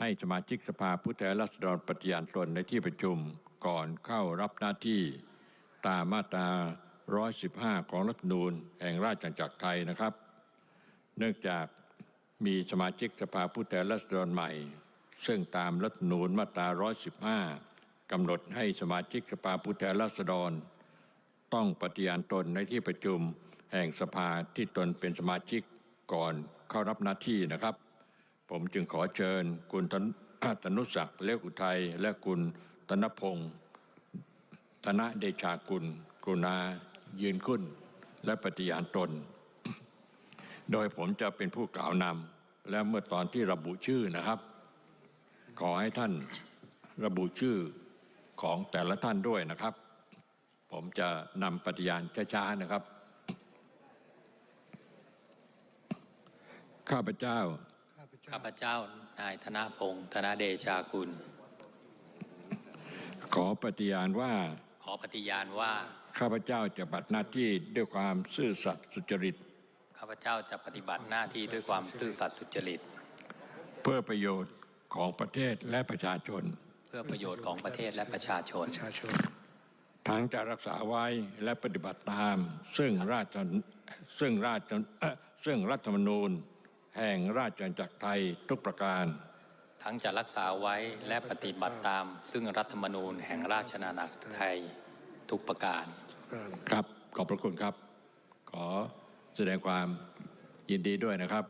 ให้สมาชิกสภาผู้แทนราษฎรปฏิญาณตนในที่ประชุมก่อนเข้ารับหน้าที่ตามมาตรา 115 ของรัฐธรรมนูญแห่งราชอาณาจักรไทยนะครับ เนื่องจากมีสมาชิกสภาผู้แทนราษฎรใหม่ ซึ่งตามรัฐธรรมนูญมาตรา 115 กำหนดให้สมาชิกสภาผู้แทนราษฎร ต้องปฏิญาณตนในที่ประชุมแห่งสภาที่ตนเป็นสมาชิกก่อนเข้ารับหน้าที่นะครับ ผมจึงขอเชิญคุณธนุศักดิ์เล็กอุทัยและคุณธนพงศ์ธนเดชากุลกรุณายืนขึ้น และปฏิญาณตน โดยผมจะเป็นผู้กล่าวนำและเมื่อตอนที่ระบุชื่อนะครับ ขอให้ท่านระบุชื่อของแต่ละท่านด้วยนะครับ ผมจะนำปฏิญาณช้าๆนะครับ ข้าพเจ้า เจ้าข้าพเจ้านายธนพงศ์ธนเดชากุล ขอปฏิญาณว่า ขอปฏิญาณว่าข้าพเจ้าจะปฏิบัติหน้าที่ด้วยความซื่อสัตย์สุจริต ข้าพเจ้าจะปฏิบัติหน้าที่ด้วยความซื่อสัตย์สุจริต เพื่อประโยชน์ของประเทศและประชาชน เพื่อประโยชน์ของประเทศและประชาชน ประชาชน ทั้งจะรักษาไว้และปฏิบัติตาม ซึ่งราชซึ่งราชเอ่อซึ่งรัฐธรรมนูญ แห่งราชอาณาจักรไทยทุกประการ ทั้งจะรักษาไว้และปฏิบัติตาม ซึ่งรัฐธรรมนูญแห่งราชอาณาจักรไทยทุกประการการ ครับขอบพระคุณครับ ขอแสดงความยินดีด้วยนะครับ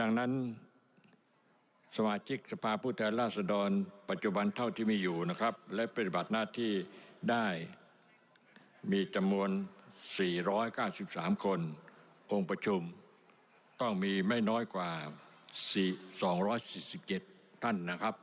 ดังนั้นสมาชิกสภาผู้แทนราษฎร ปัจจุบันเท่าที่มีอยู่นะครับ และปฏิบัติหน้าที่ได้มีจำนวน 493 คน องค์ประชุมต้องมีไม่น้อยกว่า 247 ท่านนะครับ